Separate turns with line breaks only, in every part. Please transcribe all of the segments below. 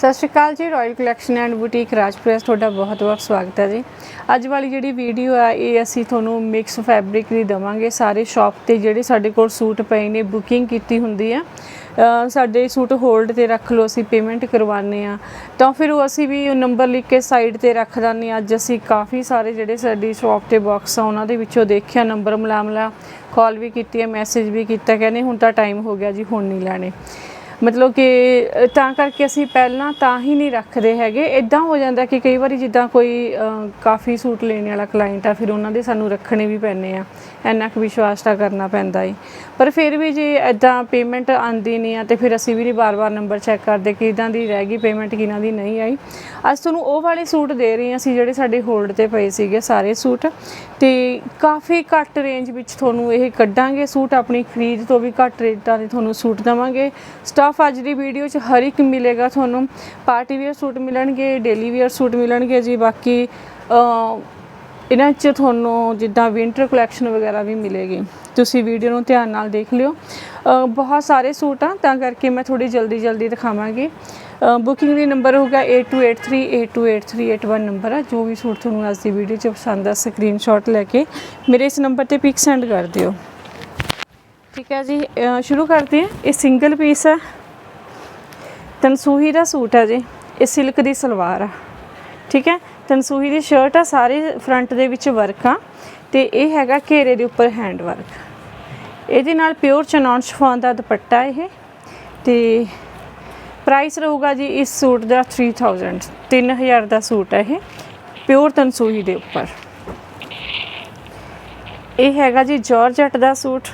ਸਤਿ ਸ਼੍ਰੀ ਅਕਾਲ ਜੀ ਰਾਇਲ ਕਲੈਕਸ਼ਨ ਐਂਡ ਬੁਟੀਕ ਰਾਜਪ੍ਰੈਸ ਤੁਹਾਡਾ ਬਹੁਤ-ਬਹੁਤ ਸਵਾਗਤ ਹੈ ਜੀ। ਅੱਜ ਵਾਲੀ ਜਿਹੜੀ ਵੀਡੀਓ ਆ, ਇਹ ਅਸੀਂ ਤੁਹਾਨੂੰ ਮਿਕਸ ਫੈਬਰਿਕ ਦੀ ਦਵਾਂਗੇ। ਸਾਰੇ ਸ਼ਾਪ ਤੇ ਜਿਹੜੇ ਸਾਡੇ ਕੋਲ ਸੂਟ ਪਏ ਨੇ ਬੁਕਿੰਗ ਕੀਤੀ ਹੁੰਦੀ ਆ ਸਾਡੇ ਸੂਟ ਹੋਲਡ ਤੇ ਰੱਖ ਲਓ, ਅਸੀਂ ਪੇਮੈਂਟ ਕਰਵਾਉਂਦੇ ਆ ਤਾਂ ਫਿਰ ਉਹ ਅਸੀਂ ਵੀ ਨੰਬਰ ਲਿਖ ਕੇ ਸਾਈਡ ਤੇ ਰੱਖ ਦਿੰਦੇ ਹਾਂ। ਅੱਜ ਅਸੀਂ ਕਾਫੀ ਸਾਰੇ ਜਿਹੜੇ ਸਾਡੀ ਸ਼ਾਪ ਤੇ ਬਾਕਸ ਆ, ਉਹਨਾਂ ਦੇ ਵਿੱਚੋਂ ਦੇਖਿਆ ਨੰਬਰ ਮਿਲਾ ਮਿਲਾ ਕਾਲ ਵੀ ਕੀਤੀ ਹੈ ਮੈਸੇਜ ਵੀ ਕੀਤਾ, ਕਹਿੰਦੇ ਹੁਣ ਤਾਂ ਟਾਈਮ ਹੋ ਗਿਆ ਜੀ, ਹੁਣ ਨਹੀਂ ਲੈਣੇ। ਮਤਲਬ ਕਿ ਤਾਂ ਕਰਕੇ ਅਸੀਂ ਪਹਿਲਾਂ ਤਾਂ ਹੀ ਨਹੀਂ ਰੱਖਦੇ ਹੈਗੇ। ਇਦਾਂ ਹੋ ਜਾਂਦਾ ਕਿ ਕਈ ਵਾਰੀ ਜਿੱਦਾਂ ਕੋਈ ਕਾਫੀ ਸੂਟ ਲੈਣ ਵਾਲਾ ਕਲਾਇੰਟ ਆ, ਫਿਰ ਉਹਨਾਂ ਦੇ ਸਾਨੂੰ ਰੱਖਣੇ ਵੀ ਪੈਣੇ ਆ। ਇੰਨਾ ਕੁ ਵਿਸ਼ਵਾਸ ਤਾਂ ਕਰਨਾ ਪੈਂਦਾ ਏ ਪਰ ਫਿਰ ਵੀ ਜੇ ਇਦਾਂ ਪੇਮੈਂਟ ਆਂਦੀ ਨਹੀਂ ਆ ਤੇ ਫਿਰ ਅਸੀਂ ਵੀ ਨਹੀਂ ਬਾਰ-ਬਾਰ ਨੰਬਰ ਚੈੱਕ ਕਰਦੇ ਕਿ ਇਦਾਂ ਦੀ ਰਹਿ ਗਈ ਪੇਮੈਂਟ ਕਿਹਨਾਂ ਦੀ ਨਹੀਂ ਆਈ। ਅੱਜ ਤੁਹਾਨੂੰ ਉਹ ਵਾਲੇ ਸੂਟ ਦੇ ਰਹੇ ਹਾਂ ਅਸੀਂ ਜਿਹੜੇ ਸਾਡੇ ਹੋਲਡ ਤੇ ਪਏ ਸੀਗੇ ਸਾਰੇ ਸੂਟ। ਤੇ ਕਾਫੀ ਘੱਟ ਰੇਂਜ ਵਿੱਚ ਤੁਹਾਨੂੰ ਇਹ ਕੱਢਾਂਗੇ ਸੂਟ, ਆਪਣੀ ਖਰੀਦ ਤੋਂ ਵੀ ਘੱਟ ਰੇਟਾਂ ਦੇ ਤੁਹਾਨੂੰ ਸੂਟ ਦਵਾਂਗੇ। ਸਟਾਫ ਅੱਜ ਦੀ ਵੀਡੀਓ 'ਚ ਹਰ ਇੱਕ ਮਿਲੇਗਾ ਤੁਹਾਨੂੰ। ਪਾਰਟੀ ਵੇਅਰ ਸੂਟ ਮਿਲਣਗੇ ਡੇਲੀ ਵੇਅਰ ਸੂਟ ਮਿਲਣਗੇ ਜੀ, ਬਾਕੀ ਇਹਨਾਂ 'ਚ ਤੁਹਾਨੂੰ ਜਿੱਦਾਂ ਵਿੰਟਰ ਕਲੈਕਸ਼ਨ ਵਗੈਰਾ ਵੀ ਮਿਲੇਗੀ। ਤੁਸੀਂ ਵੀਡੀਓ ਨੂੰ ਧਿਆਨ ਨਾਲ ਦੇਖ ਲਿਓ। ਬਹੁਤ ਸਾਰੇ ਸੂਟ ਆ, ਤਾਂ ਕਰਕੇ ਮੈਂ ਥੋੜੀ ਜਲਦੀ ਜਲਦੀ ਦਿਖਾਵਾਂਗੀ। ਬੁਕਿੰਗ ਦੀ ਨੰਬਰ ਹੋਗਾ 8283828381 ਨੰਬਰ ਆ। ਜੋ ਵੀ ਸੂਟ ਤੁਹਾਨੂੰ ਅੱਜ ਦੀ ਵੀਡੀਓ 'ਚ ਪਸੰਦ ਆ ਸਕਰੀਨਸ਼ਾਟ ਲੈ ਕੇ ਮੇਰੇ ਇਸ ਨੰਬਰ ਤੇ ਪਿਕ ਸੈਂਡ ਕਰ ਦਿਓ। ਠੀਕ ਹੈ ਜੀ ਸ਼ੁਰੂ ਕਰਦੇ ਹਾਂ। ਇਹ ਸਿੰਗਲ ਪੀਸ ਆ। ਤਨਸੂਹੀ ਦਾ ਸੂਟ ਹੈ ਜੀ। ਇਹ ਸਿਲਕ ਦੀ ਸਲਵਾਰ ਆ। ਠੀਕ ਹੈ। ਤਨਸੂਹੀ ਦੀ ਸ਼ਰਟ ਆ, ਸਾਰੇ ਫਰੰਟ ਦੇ ਵਿੱਚ ਵਰਕ ਆ। ਤੇ ਇਹ ਹੈਗਾ ਘੇਰੇ ਦੇ ਉੱਪਰ ਹੈਂਡ ਵਰਕ ਇਹਦੇ ਨਾਲ ਪਿਓਰ ਚਨੌਨ ਸ਼ਿਫੋਨ ਦਾ ਦੁਪੱਟਾ ਇਹ। ਤੇ ਪ੍ਰਾਈਸ ਰਹੂਗਾ ਜੀ ਇਸ ਸੂਟ ਦਾ 3000 3000 ਦਾ ਸੂਟ ਹੈ ਇਹ ਪਿਓਰ ਤਨਸੂਹੀ ਦੇ ਉੱਪਰ। ਇਹ ਹੈਗਾ ਜੀ ਜਾਰਜਟ ਦਾ ਸੂਟ।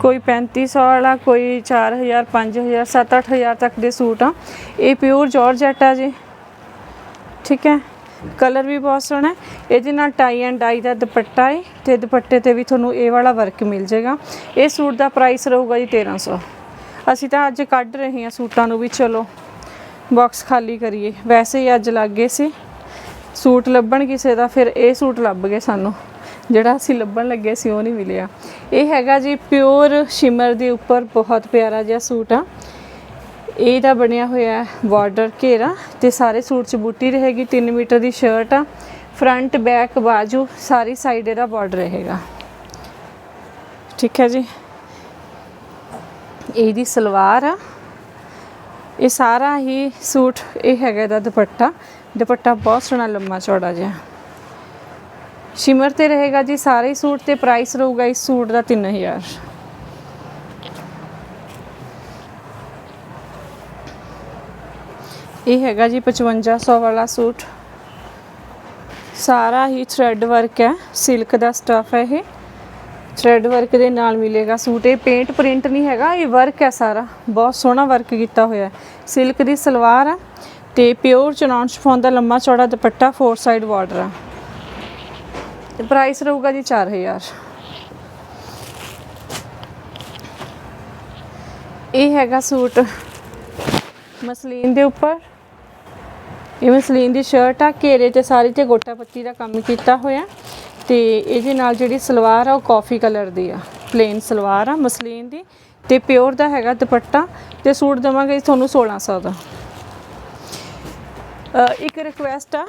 ਕੋਈ 3500 ਵਾਲਾ, ਕੋਈ 4000 5000 7-8000 ਤੱਕ ਦੇ ਸੂਟ ਆ। ਇਹ ਪਿਓਰ ਜਾਰਜਟ ਆ ਜੀ। ਠੀਕ ਹੈ? ਕਲਰ ਵੀ ਬਹੁਤ ਸੋਹਣਾ ਹੈ। ਇਹਦੇ ਨਾਲ ਟਾਈ ਐਂਡ ਡਾਈ ਦਾ ਦੁਪੱਟਾ ਹੈ ਤੇ ਦੁਪੱਟੇ ਤੇ ਵੀ ਤੁਹਾਨੂੰ ਇਹ ਵਾਲਾ ਵਰਕ ਮਿਲ ਜਾਏਗਾ। ਇਹ ਸੂਟ ਦਾ ਪ੍ਰਾਈਸ ਰਹੂਗਾ ਜੀ 1300 ਅਸੀਂ ਤਾਂ ਅੱਜ ਕੱਢ ਰਹੇ ਹਾਂ ਸੂਟਾਂ ਨੂੰ ਵੀ, ਚਲੋ ਬਾਕਸ ਖਾਲੀ ਕਰੀਏ। ਵੈਸੇ ਹੀ ਅੱਜ ਲੱਗ ਗਏ ਸੀ। ਸੂਟ ਲੱਭਣ ਕਿਸੇ ਦਾ, ਫਿਰ ਇਹ ਸੂਟ ਲੱਭ ਗਏ ਸਾਨੂੰ। ਜਿਹੜਾ ਅਸੀਂ ਲੱਭਣ ਲੱਗੇ ਸੀ, ਉਹ ਨਹੀਂ ਮਿਲਿਆ। ਇਹ ਹੈਗਾ ਜੀ ਪਿਓਰ ਸ਼ਿਮਰ ਦੇ ਉੱਪਰ ਬਹੁਤ ਪਿਆਰਾ ਜਿਹਾ ਸੂਟ ਆ। ਇਹਦਾ ਬਣਿਆ ਹੋਇਆ ਬਾਰਡਰ ਘੇਰਾ ਤੇ ਸਾਰੇ ਸੂਟ 'ਚ ਬੂਟੀ ਰਹੇਗੀ 3 ਮੀਟਰ ਦੀ ਸ਼ਰਟ ਆ ਫਰੰਟ ਬੈਕ ਬਾਜੂ, ਸਾਰੀ ਸਾਈਡ ਇਹਦਾ ਬਾਰਡਰ ਰਹੇਗਾ। ਠੀਕ ਹੈ ਜੀ। ਇਹਦੀ ਸਲਵਾਰ ਆ। ਇਹ ਸਾਰਾ ਹੀ ਸੂਟ, ਇਹ ਹੈਗਾ ਇਹਦਾ ਦੁਪੱਟਾ। ਦੁਪੱਟਾ ਬਹੁਤ ਸੋਹਣਾ ਲੰਮਾ ਚੌੜਾ ਜਿਹਾ। ਸ਼ਿਮਰ ਤੇ ਰਹੇਗਾ ਜੀ, ਸਾਰੇ ਸੂਟ ਤੇ ਪ੍ਰਾਈਸ ਰਹੂਗਾ ਇਸ ਸੂਟ ਦਾ 3000 ਇਹ ਹੈਗਾ ਜੀ 5500 ਵਾਲਾ ਸੂਟ। ਸਾਰਾ ਹੀ ਥ੍ਰੈਡ ਵਰਕ ਹੈ ਸਿਲਕ ਦਾ ਸਟਫ ਹੈ ਇਹ। ਥ੍ਰੈਡ ਵਰਕ ਦੇ ਨਾਲ ਮਿਲੇਗਾ ਸੂਟ। ਇਹ ਪੇਂਟ ਪ੍ਰਿੰਟ ਨਹੀਂ ਹੈਗਾ, ਇਹ ਵਰਕ ਹੈ ਸਾਰਾ। ਬਹੁਤ ਸੋਹਣਾ ਵਰਕ ਕੀਤਾ ਹੋਇਆ ਸਿਲਕ ਦੀ ਸਲਵਾਰ ਆ ਤੇ ਪਿਓਰ ਚਨੌਨ ਸ਼ਿਫੋਨ ਦਾ ਲੰਮਾ ਚੌੜਾ ਦੁਪੱਟਾ ਫੋਰ ਸਾਈਡ ਬਾਰਡਰ ਆ। ਤੇ ਪ੍ਰਾਈਸ ਰਹੂਗਾ ਜੀ 4000 ਇਹ ਹੈਗਾ ਸੂਟ ਮਸਲੀਨ ਦੇ ਉੱਪਰ। ਇਵੇਂ ਸਲੀਨ ਦੀ ਸ਼ਰਟ ਆ, ਘੇਰੇ ਤੇ ਸਾਰੀ ਤੇ ਗੋਟਾ ਪੱਤੀ ਦਾ ਕੰਮ ਕੀਤਾ ਹੋਇਆ। ਤੇ ਇਹਦੇ ਨਾਲ ਜਿਹੜੀ ਸਲਵਾਰ ਆ, ਉਹ ਕਾਫੀ ਕਲਰ ਦੀ ਆ। ਪਲੇਨ ਸਲਵਾਰ ਆ, ਮਸਲੀਨ ਦੀ। ਤੇ ਪਿਓਰ ਦਾ ਹੈਗਾ ਦੁਪੱਟਾ। ਤੇ ਸੂਟ ਦਵਾਂਗੇ ਤੁਹਾਨੂੰ 1600 ਦਾ। ਇੱਕ ਰਿਕੁਐਸਟ ਆ।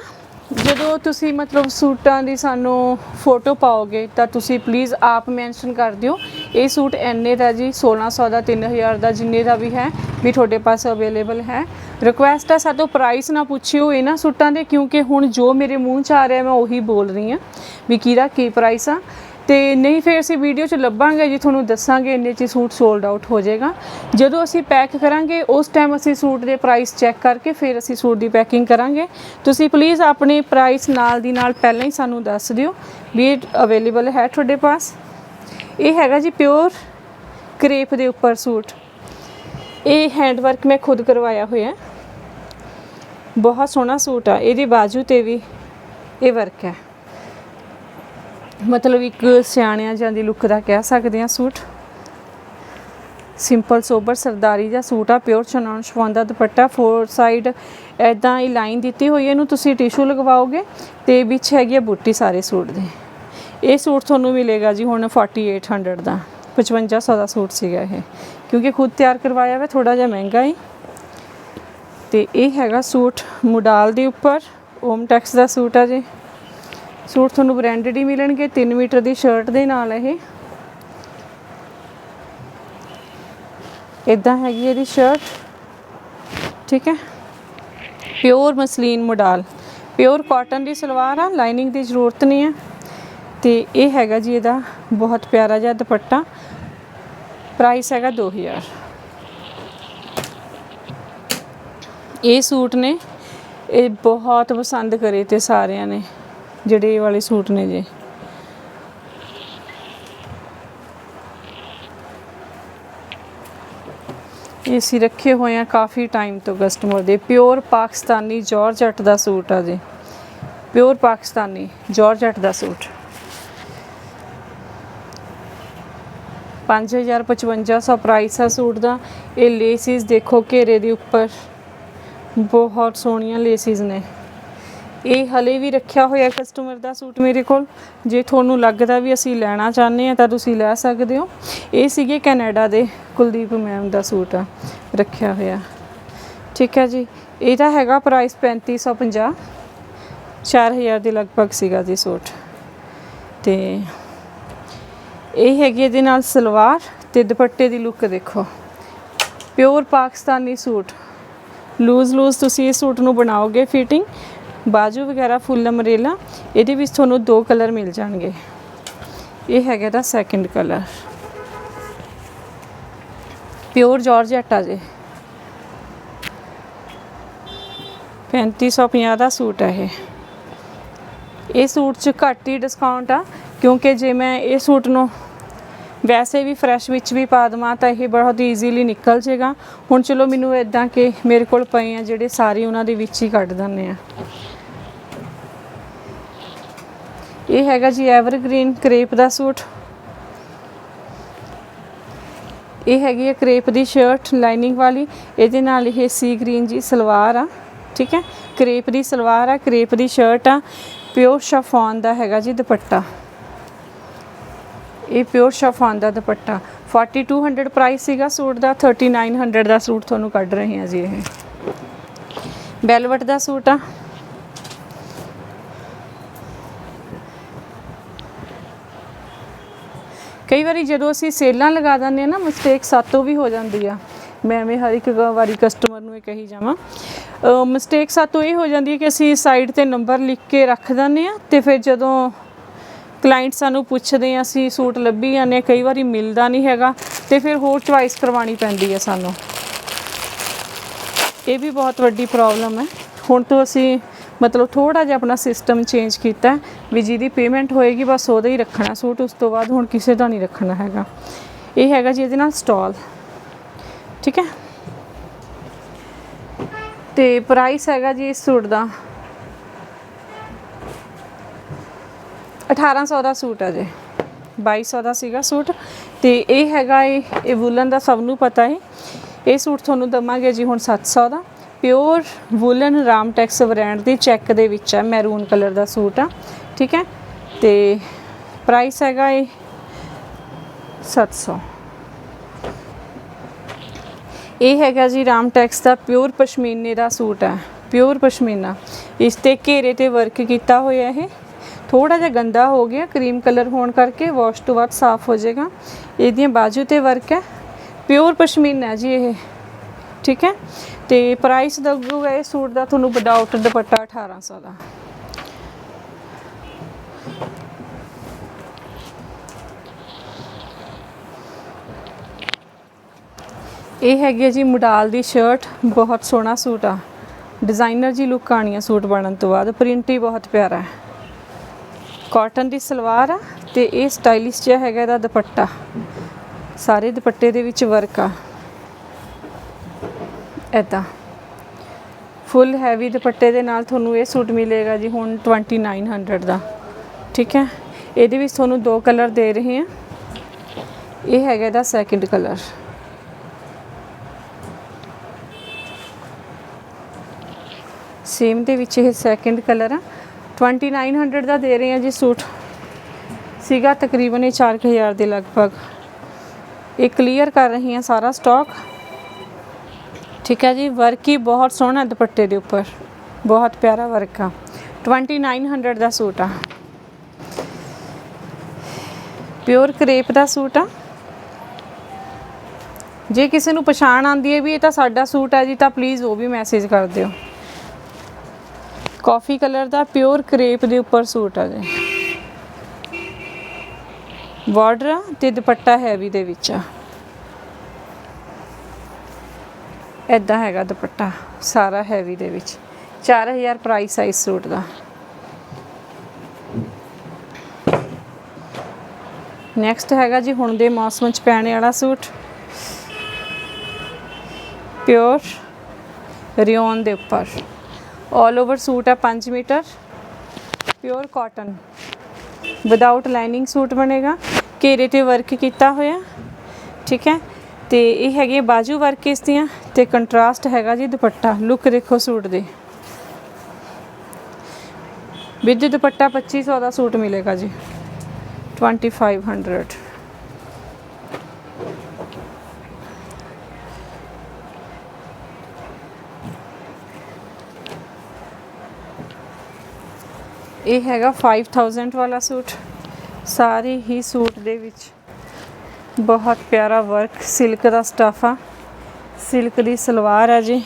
ਜਦੋਂ ਤੁਸੀਂ ਮਤਲਬ ਸੂਟਾਂ ਦੀ ਸਾਨੂੰ ਫੋਟੋ ਪਾਓਗੇ, ਤਾਂ ਤੁਸੀਂ ਪਲੀਜ਼ ਆਪ ਮੈਂਸ਼ਨ ਕਰ ਦਿਓ। ਇਹ ਸੂਟ ਐਨੇ ਦਾ ਜੀ 1600 ਦਾ 3000 ਦਾ ਜਿੰਨੇ ਦਾ ਵੀ ਹੈ, ਵੀ ਤੁਹਾਡੇ ਪਾਸ ਅਵੇਲੇਬਲ ਹੈ। ਰਿਕੁਐਸਟ ਹੈ ਸਾਤੋਂ ਪ੍ਰਾਈਸ ਨਾ ਪੁੱਛਿਓ ਇਹਨਾਂ ਸੂਟਾਂ ਦੇ, ਕਿਉਂਕਿ ਹੁਣ ਜੋ ਮੇਰੇ ਮੂੰਹ 'ਚ ਆ ਰਿਹਾ, ਮੈਂ ਉਹੀ ਬੋਲ ਰਹੀ ਹਾਂ ਵੀ ਕਿਹਦਾ ਕੀ ਪ੍ਰਾਈਸ ਆ। ਤੇ ਨਹੀਂ ਫਿਰ ਅਸੀਂ ਵੀਡੀਓ 'ਚ ਲੱਭਾਂਗੇ ਜੀ, ਤੁਹਾਨੂੰ ਦੱਸਾਂਗੇ ਇੰਨੇ 'ਚ ਸੂਟ ਸੋਲਡ ਆਊਟ ਹੋ ਜਾਏਗਾ। ਜਦੋਂ ਅਸੀਂ ਪੈਕ ਕਰਾਂਗੇ, ਉਸ ਟਾਈਮ ਅਸੀਂ ਸੂਟ ਦੇ ਪ੍ਰਾਈਸ ਚੈੱਕ ਕਰਕੇ ਫਿਰ ਅਸੀਂ ਸੂਟ ਦੀ ਪੈਕਿੰਗ ਕਰਾਂਗੇ। ਤੁਸੀਂ ਪਲੀਜ਼ ਆਪਣੇ ਪ੍ਰਾਈਸ ਨਾਲ ਦੀ ਨਾਲ ਪਹਿਲਾਂ ਹੀ ਸਾਨੂੰ ਦੱਸ ਦਿਓ ਵੀ ਇਹ ਅਵੇਲੇਬਲ ਹੈ ਤੁਹਾਡੇ ਪਾਸ। ਇਹ ਹੈਗਾ ਜੀ ਪਿਓਰ ਕਰੇਪ ਦੇ ਉੱਪਰ ਸੂਟ। ਇਹ ਹੈਂਡ ਵਰਕ ਮੈਂ ਖੁਦ ਕਰਵਾਇਆ ਹੋਇਆ। ਬਹੁਤ ਸੋਹਣਾ ਸੂਟ ਆ। ਇਹਦੀ ਬਾਜੂ ਤੇ ਵੀ ਇਹ ਵਰਕ ਹੈ। ਮਤਲਬ ਇੱਕ ਸਿਆਣਿਆਂ ਜਾਂ ਦੀ ਲੁੱਕ ਦਾ ਕਹਿ ਸਕਦੇ ਆ ਸੂਟ। ਸਿੰਪਲ ਸੋਬਰ ਸਰਦਾਰੀ ਦਾ ਸੂਟ ਆ। ਪਿਓਰ ਚਨੌਨ ਸ਼ਿਫੋਨ ਦਾ ਦੁਪੱਟਾ। ਫੋਰ ਸਾਈਡ ਐਦਾਂ ਹੀ ਲਾਈਨ ਦਿੱਤੀ ਹੋਈ ਹੈ ਇਹਨੂੰ ਤੁਸੀਂ ਟਿਸ਼ੂ ਲਗਵਾਓਗੇ ਤੇ ਵਿੱਚ ਹੈਗੀ ਆ ਬੂਟੀ ਸਾਰੇ ਸੂਟ ਦੇ। ਇਹ ਸੂਟ ਤੁਹਾਨੂੰ ਮਿਲੇਗਾ ਜੀ ਹੁਣ 4800 ਦਾ। 5500 ਦਾ ਸੂਟ ਸੀਗਾ ਇਹ। ਕਿਉਂਕਿ ਖੁਦ ਤਿਆਰ ਕਰਵਾਇਆ ਵਾ ਥੋੜਾ ਜਿਹਾ ਮਹਿੰਗਾ ਹੀ ਤੇ ਇਹ ਹੈਗਾ ਸੂਟ ਮੁਡਾਲ ਦੇ ਉੱਪਰ, ਓਮ ਟੈਕਸ ਦਾ ਸੂਟ ਆ ਜੀ। ਸੂਟ ਤੁਹਾਨੂੰ ਬ੍ਰਾਂਡਡ ਹੀ ਮਿਲਣਗੇ 3 ਮੀਟਰ ਦੀ ਸ਼ਰਟ ਦੇ ਨਾਲ ਇਹ। ਇਦਾਂ ਹੈਗੀ ਇਹਦੀ ਸ਼ਰਟ ਠੀਕ ਹੈ? Pure muslin modal. Pure cotton ਦੀ ਸਲਵਾਰ ਆ ਲਾਈਨਿੰਗ ਦੀ ਜ਼ਰੂਰਤ ਨਹੀਂ ਹੈ। ਤੇ ਇਹ ਹੈਗਾ ਜੀ ਇਹਦਾ ਬਹੁਤ ਪਿਆਰਾ ਜਿਹਾ ਦੁਪੱਟਾ। ਪ੍ਰਾਈਸ ਹੈਗਾ 2000 ਇਹ ਸੂਟ ਨੇ, ਇਹ ਬਹੁਤ ਪਸੰਦ ਕਰੇ ਤੇ ਸਾਰਿਆਂ ਨੇ, ਜਿਹੜੇ ਇਹ ਵਾਲੇ ਸੂਟ ਨੇ ਜੀ। ਇਹ ਅਸੀਂ ਰੱਖੇ ਹੋਏ ਆ ਕਾਫੀ ਟਾਈਮ ਤੋਂ ਕਸਟਮਰ ਦੇ। ਪਿਓਰ ਪਾਕਿਸਤਾਨੀ ਜਾਰਜਟ ਦਾ ਸੂਟ ਆ ਜੀ। ਪਿਓਰ ਪਾਕਿਸਤਾਨੀ ਜਾਰਜਟ ਦਾ ਸੂਟ। 5550 ਪ੍ਰਾਈਸ ਆ ਸੂਟ ਦਾ। ਇਹ ਲੇਸਿਸ ਦੇਖੋ ਘੇਰੇ ਦੇ ਉੱਪਰ। ਬਹੁਤ ਸੋਹਣੀਆਂ ਲੇਸਿਸ ਨੇ। ਇਹ ਹਲੇ ਵੀ ਰੱਖਿਆ ਹੋਇਆ ਕਸਟਮਰ ਦਾ ਸੂਟ ਮੇਰੇ ਕੋਲ। ਜੇ ਤੁਹਾਨੂੰ ਲੱਗਦਾ ਵੀ ਅਸੀਂ ਲੈਣਾ ਚਾਹੁੰਦੇ ਆ ਤਾਂ ਤੁਸੀਂ ਲੈ ਸਕਦੇ ਹੋ। ਇਹ ਸੀਗੇ ਕੈਨੇਡਾ ਦੇ ਕੁਲਦੀਪ ਮੈਮ ਦਾ ਸੂਟ ਆ, ਰੱਖਿਆ ਹੋਇਆ। ਠੀਕ ਹੈ ਜੀ। ਇਹਦਾ ਹੈਗਾ ਪ੍ਰਾਈਸ 3550 4000 ਦੇ ਲਗਭਗ ਸੀਗਾ ਜੀ ਸੂਟ। ਤੇ ਇਹ ਹੈਗੀ ਇਹਦੇ ਨਾਲ ਸਲਵਾਰ ਤੇ ਦੁਪੱਟੇ ਦੀ ਲੁੱਕ ਦੇਖੋ। Pure Pakistani suit. Loose loose ਤੁਸੀਂ ਇਸ ਸੂਟ ਨੂੰ ਬਣਾਓਗੇ ਫਿਟਿੰਗ ਬਾਜੂ ਵਗੈਰਾ ਫੁੱਲ ਅਮਰੇਲਾ, ਇਹਦੇ ਵਿੱਚ ਤੁਹਾਨੂੰ ਦੋ ਕਲਰ ਮਿਲ ਜਾਣਗੇ। ਇਹ ਹੈਗਾ ਦਾ ਸੈਕੰਡ ਕਲਰ ਪਿਓਰ ਜਾਰਜਟ ਆ ਜੇ। 3550 ਦਾ ਸੂਟ ਹੈ ਇਹ। ਇਹ ਸੂਟ 'ਚ ਘੱਟ ਹੀ ਡਿਸਕਾਊਂਟ ਆ, ਕਿਉਂਕਿ ਜੇ ਮੈਂ ਇਹ ਸੂਟ ਨੂੰ ਵੈਸੇ ਵੀ ਫਰੈਸ਼ ਵਿੱਚ ਵੀ ਪਾ ਦਵਾਂ ਤਾਂ ਇਹ ਬਹੁਤ ਈਜ਼ੀਲੀ ਨਿਕਲ ਜੇਗਾ। ਹੁਣ ਚਲੋ ਮੈਨੂੰ ਇਦਾਂ ਕਿ ਮੇਰੇ ਕੋਲ ਪਏ ਆ ਜਿਹੜੇ ਸਾਰੇ ਉਹਨਾਂ ਦੇ ਵਿੱਚ ਹੀ ਕੱਢ ਦਿੰਨੇ ਆ। ਇਹ ਹੈਗਾ ਜੀ ਐਵਰਗ੍ਰੀਨ ਕ੍ਰੇਪ ਦਾ ਸੂਟ। ਇਹ ਹੈਗੀ ਹੈ ਕ੍ਰੇਪ ਦੀ ਸ਼ਰਟ ਲਾਈਨਿੰਗ ਵਾਲੀ। ਇਹਦੇ ਨਾਲ ਇਹ ਸੀ ਗ੍ਰੀਨ ਜੀ ਸਲਵਾਰ ਆ, ਠੀਕ ਹੈ? ਕ੍ਰੇਪ ਦੀ ਸਲਵਾਰ ਆ, ਕ੍ਰੇਪ ਦੀ ਸ਼ਰਟ ਆ। ਪਿਓਰ ਸ਼ਫਾਨ ਦਾ ਹੈਗਾ ਜੀ ਦੁਪੱਟਾ। ਇਹ ਪਿਓਰ ਸ਼ਫਾਨ ਦਾ ਦੁਪੱਟਾ। 4200 ਪ੍ਰਾਈਸ ਸੀਗਾ ਸੂਟ ਦਾ 3900 ਦਾ ਸੂਟ ਤੁਹਾਨੂੰ ਕੱਢ ਰਹੇ ਹਾਂ ਜੀ ਇਹ। ਵੈਲਵਟ ਦਾ ਸੂਟ ਆ। ਕਈ ਵਾਰੀ ਜਦੋਂ ਅਸੀਂ ਸੇਲਾਂ ਲਗਾ ਦਿੰਦੇ ਆ ਨਾ ਮਿਸਟੇਕ ਸਾਤੋਂ ਵੀ ਹੋ ਜਾਂਦੀ ਆ। ਮੈਂ ਐਵੇਂ ਹਰ ਇੱਕ ਵਾਰੀ ਕਸਟਮਰ ਨੂੰ ਇਹ ਕਹੀ ਜਾਵਾਂ। ਮਿਸਟੇਕ ਸਾਤੋਂ ਇਹ ਹੋ ਜਾਂਦੀ ਹੈ ਕਿ ਅਸੀਂ ਸਾਈਡ ਤੇ ਨੰਬਰ ਲਿਖ ਕੇ ਰੱਖ ਦਿੰਦੇ ਆ ਤੇ ਫਿਰ ਜਦੋਂ ਕਲਾਇੰਟ ਸਾਨੂੰ ਪੁੱਛਦੇ ਆ ਅਸੀਂ ਸੂਟ ਲੱਭੀ ਜਾਂਦੇ ਹਾਂ, ਕਈ ਵਾਰੀ ਮਿਲਦਾ ਨਹੀਂ ਹੈਗਾ ਤੇ ਫਿਰ ਹੋਰ ਚੁਆਇਸ ਕਰਵਾਉਣੀ ਪੈਂਦੀ ਹੈ ਸਾਨੂੰ। ਇਹ ਵੀ ਬਹੁਤ ਵੱਡੀ ਪ੍ਰੋਬਲਮ ਹੈ। ਹੁਣ ਤੋਂ ਅਸੀਂ ਮਤਲਬ ਥੋੜਾ ਜਿਹਾ ਆਪਣਾ ਸਿਸਟਮ ਚੇਂਜ ਕੀਤਾ ਵੀ ਜਿਹਦੀ ਪੇਮੈਂਟ ਹੋਏਗੀ ਬਸ ਉਹਦਾ ਹੀ ਰੱਖਣਾ ਸੂਟ ਉਸ ਤੋਂ ਬਾਅਦ ਹੁਣ ਕਿਸੇ ਦਾ ਨਹੀਂ ਰੱਖਣਾ ਹੈਗਾ। ਇਹ ਹੈਗਾ ਜੀ ਇਹਦੇ ਨਾਲ ਸਟਾਲ ਠੀਕ ਹੈ? ਤੇ ਪ੍ਰਾਈਸ ਹੈਗਾ ਜੀ ਇਸ ਸੂਟ ਦਾ 1800 ਦਾ ਸੂਟ ਹੈ ਜੀ। 2200 ਦਾ ਸੀਗਾ ਸੂਟ। ਤੇ ਇਹ ਹੈਗਾ ਇਹ ਇਹ ਵੂਲਨ ਦਾ ਸਭ ਨੂੰ ਪਤਾ ਹੈ ਇਹ ਸੂਟ ਤੁਹਾਨੂੰ ਦਵਾਂਗੇ ਜੀ ਹੁਣ 700 ਦਾ। ਪਿਓਰ ਵੂਲਨ ਰਾਮਟੈਕਸ ਬ੍ਰਾਂਡ ਦੀ ਚੈੱਕ ਦੇ ਵਿੱਚ ਹੈ ਮੈਰੂਨ ਕਲਰ ਦਾ ਸੂਟ ਆ। ਠੀਕ ਹੈ? ਤੇ ਪ੍ਰਾਈਸ ਹੈਗਾ ਇਹ 700 ਇਹ ਹੈਗਾ ਜੀ ਰਾਮਟੈਕਸ ਦਾ ਪਿਓਰ ਪਸ਼ਮੀਨੇ ਦਾ ਸੂਟ ਹੈ ਪਿਓਰ ਪਸ਼ਮੀਨਾ। ਇਸ ਤੇ ਘੇਰੇ ਤੇ ਵਰਕ ਕੀਤਾ ਹੋਇਆ ਇਹ। ਥੋੜਾ ਜਿਹਾ ਗੰਦਾ ਹੋ ਗਿਆ, ਕਰੀਮ ਕਲਰ ਹੋਣ ਕਰਕੇ ਵਾਸ਼ ਤੋਂ ਬਾਅਦ ਸਾਫ਼ ਹੋ ਜਾਏਗਾ। ਇਹਦੀਆਂ ਬਾਜੂ ਤੇ ਵਰਕ ਹੈ। ਪਿਓਰ ਪਸ਼ਮੀਨਾ ਜੀ ਇਹ। ਠੀਕ ਹੈ? ਤੇ ਪ੍ਰਾਈਸ ਲੱਗੂਗਾ ਇਹ ਸੂਟ ਦਾ ਤੁਹਾਨੂੰ ਵਿਦਆਊਟ ਦੁਪੱਟਾ 1800 ਦਾ। ਇਹ ਹੈਗੀ ਹੈ ਜੀ ਮੁਡਾਲ ਦੀ ਸ਼ਰਟ ਬਹੁਤ ਸੋਹਣਾ ਸੂਟ ਆ। ਡਿਜ਼ਾਈਨਰ ਜੀ ਲੁੱਕ ਆਣੀ ਆ ਸੂਟ ਬਣਨ ਤੋਂ ਬਾਅਦ। ਪ੍ਰਿੰਟ ਹੀ ਬਹੁਤ ਪਿਆਰਾ ਹੈ। ਕਾਟਨ ਦੀ ਸਲਵਾਰ ਆ ਤੇ ਇਹ ਸਟਾਈਲਿਸ਼ ਜਿਹਾ ਹੈਗਾ ਇਹਦਾ ਦੁਪੱਟਾ। ਸਾਰੇ ਦੁਪੱਟੇ ਦੇ ਵਿੱਚ ਵਰਕ ਆ। ਐਦਾਂ ਫੁੱਲ ਹੈਵੀ ਦੁਪੱਟੇ ਦੇ ਨਾਲ ਤੁਹਾਨੂੰ ਇਹ ਸੂਟ ਮਿਲੇਗਾ ਜੀ ਹੁਣ 2900 ਦਾ। ਠੀਕ ਹੈ? ਇਹਦੇ ਵਿੱਚ ਤੁਹਾਨੂੰ ਦੋ ਕਲਰ ਦੇ ਰਹੇ ਹਾਂ ਇਹ ਹੈਗਾ ਇਹਦਾ ਸੈਕਿੰਡ ਕਲਰ ਸੇਮ ਦੇ ਵਿੱਚ ਇਹ ਸੈਕਿੰਡ ਕਲਰ ਆ। 2900 ਦਾ ਦੇ ਰਹੇ ਆ ਜੀ ਸੂਟ। ਸੀਗਾ ਤਕਰੀਬਨ ਇਹ 4000 ਦੇ ਲਗਭਗ। ਇਹ ਕਲੀਅਰ ਕਰ ਰਹੀ ਹਾਂ ਸਾਰਾ ਸਟਾਕ ਠੀਕ ਹੈ ਜੀ ਵਰਕ ਹੀ ਬਹੁਤ ਸੋਹਣਾ ਦੁਪੱਟੇ ਦੇ ਉੱਪਰ। ਬਹੁਤ ਪਿਆਰਾ ਵਰਕ ਆ। 2900 ਦਾ ਸੂਟ ਆ। ਪਿਓਰ ਕਰੇਪ ਦਾ ਸੂਟ ਆ। ਜੇ ਕਿਸੇ ਨੂੰ ਪਛਾਣ ਆਂਦੀ ਹੈ ਵੀ ਇਹ ਤਾਂ ਸਾਡਾ ਸੂਟ ਹੈ ਜੀ, ਤਾਂ ਪਲੀਜ਼ ਉਹ ਵੀ ਮੈਸੇਜ ਕਰ ਦਿਓ। ਕਾਫੀ ਕਲਰ ਦਾ, ਪਿਓਰ ਕਰੇਪ ਦੇ ਉੱਪਰ ਸੂਟ ਆ ਜੀ। ਬਾਰਡਰ ਤੇ ਦੁਪੱਟਾ ਹੈਵੀ ਦੇ ਵਿੱਚ ਆ। ਇਦਾਂ ਹੈਗਾ ਦੁਪੱਟਾ, ਸਾਰਾ ਹੈਵੀ ਦੇ ਵਿੱਚ। 4000 ਪ੍ਰਾਈਸ ਆ ਇਸ ਸੂਟ ਦਾ। ਨੈਕਸਟ ਹੈਗਾ ਜੀ ਹੁਣ ਦੇ ਮੌਸਮ ਚ ਪੈਣੇ ਵਾਲਾ ਸੂਟ। ਪਿਓਰ ਰਿਓਨ ਦੇ ਉੱਪਰ। 올 ਓਵਰ ਸੂਟ ਹੈ 5 metre pure cotton without lining suit ਬਣੇਗਾ। ਘੇਰੇ ਤੇ ਵਰਕ ਕੀਤਾ ਹੋਇਆ। ਠੀਕ ਹੈ? ਤੇ ਇਹ ਹੈਗੇ ਬਾਜੂ ਵਰਕ ਇਸ ਦੀਆਂ। ਤੇ ਕੰਟਰਾਸਟ ਹੈਗਾ ਜੀ ਦੁਪੱਟਾ। ਲੁੱਕ ਦੇਖੋ ਸੂਟ ਦੇ। ਵਿਦ ਦੁਪੱਟਾ 2500 ਦਾ ਸੂਟ ਮਿਲੇਗਾ ਜੀ। 2500 ਇਹ ਹੈਗਾ 5000 ਵਾਲਾ ਸੂਟ। ਸਾਰੇ ਹੀ ਸੂਟ ਦੇ ਵਿੱਚ ਬਹੁਤ ਪਿਆਰਾ ਵਰਕ ਸਿਲਕ ਦਾ ਸਟਫ ਆ। ਸਿਲਕ ਦੀ ਸਲਵਾਰ ਹੈ ਜੀ।